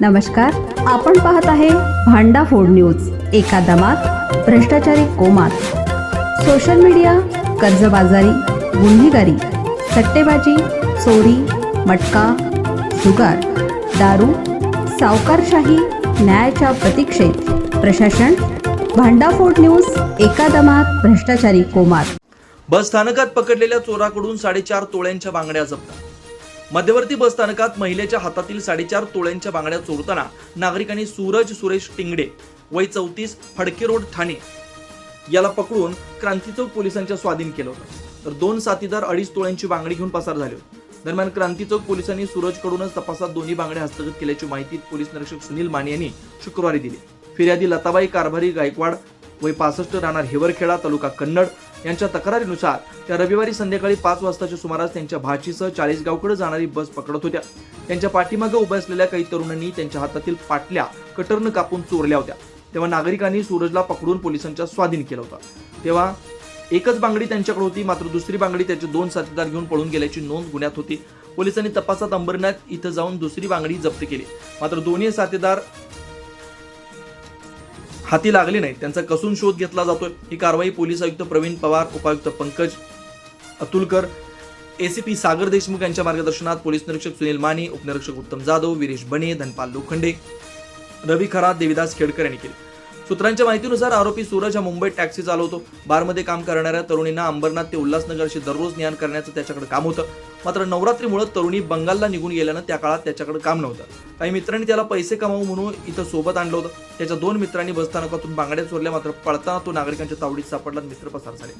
नमस्कार आपण पाहत आहे भांडा फोड न्यूज एका दमात भ्रष्टाचारी कोमात. सोशल मीडिया कर्जबाजारी गुन्हेगारी सट्टेबाजी चोरी मटका जुगार दारू सावकारशाही न्यायाच्या प्रतीक्षेत. प्रशासन भांडाफोड न्यूज एका दमात भ्रष्टाचारी कोमात. बस स्थानकात पकडलेल्या चोराकडून साडेचार तोळ्यांच्या बांगड्या जप्त मध्यवर्ती बस स्थानकात महिलेच्या हातातील साडेचार तोळ्यांच्या बांगड्या चोरताना नागरिकांनी सूरज सुरेश टिंगडे वय चौतीस फडके रोड ठाणे. याला पकडून क्रांती चौक पोलिसांच्या स्वाधीन केलं होतं. तर दोन साथीदार अडीच तोळ्यांची बांगडी घेऊन पसार झाले होते. दरम्यान क्रांती चौक पोलिसांनी सूरजकडूनच तपासात दोन्ही बांगड्या हस्तगत केल्याची माहिती पोलीस निरीक्षक सुनील माने यांनी शुक्रवारी दिली. फिर्यादी लताबाई कारभारी गायकवाड वय पासष्ट राहणार हिवरखेडा तालुका कन्नड यांच्या तक्रारीनुसार त्या रविवारी संध्याकाळी पाच वाजताच्या सुमारास त्यांच्या भाचीसह चाळीसगावकडे जाणारी बस पकडत होत्या. त्यांच्या पाठीमागे उभ्या असलेल्या काही तरुणांनी त्यांच्या हातातील पाटल्या कटरनं कापून चोरल्या होत्या. तेव्हा नागरिकांनी सूरजला पकडून पोलिसांच्या स्वाधीन केलं होतं. तेव्हा एकच बांगडी त्यांच्याकडे होती मात्र दुसरी बांगडी त्याचे दोन साथीदार घेऊन पळून गेल्याची नोंद गुन्ह्यात होती. पोलिसांनी तपासात अंबरनाथ इथं जाऊन दुसरी बांगडी जप्त केली. मात्र दोन्ही साथीदार हाती लागले नाहीत त्यांचा कसून शोध घेतला जातोय. ही कारवाई पोलीस आयुक्त प्रवीण पवार उपायुक्त पंकज अतुलकर एसीपी सागर देशमुख यांच्या मार्गदर्शनात पोलीस निरीक्षक सुनील माने उपनिरीक्षक उत्तम जाधव वीरेश बने धनपाल लोखंडे रवी खरात देविदास खेडकर यांनी केले. सूत्रांच्या माहितीनुसार आरोपी सूरज हा मुंबईत टॅक्सी चालवतो. बारमध्ये काम करणाऱ्या तरुणींना अंबरनाथ ते उल्हासनगरशी दररोज ज्ञान करण्याचं त्याच्याकडे काम होतं. मात्र नवरात्रीमुळे तरुणी बंगालला निघून गेल्यानं त्या काळात त्याच्याकडे काम नव्हतं. काही मित्रांनी त्याला पैसे कमावू म्हणून इथं सोबत आणलं होतं. त्याच्या दोन मित्रांनी बसस्थानकातून बांगड्या चोरल्या मात्र पळताना तो नागरिकांच्या तावडीत सापडला आणि मित्र पसार झाले.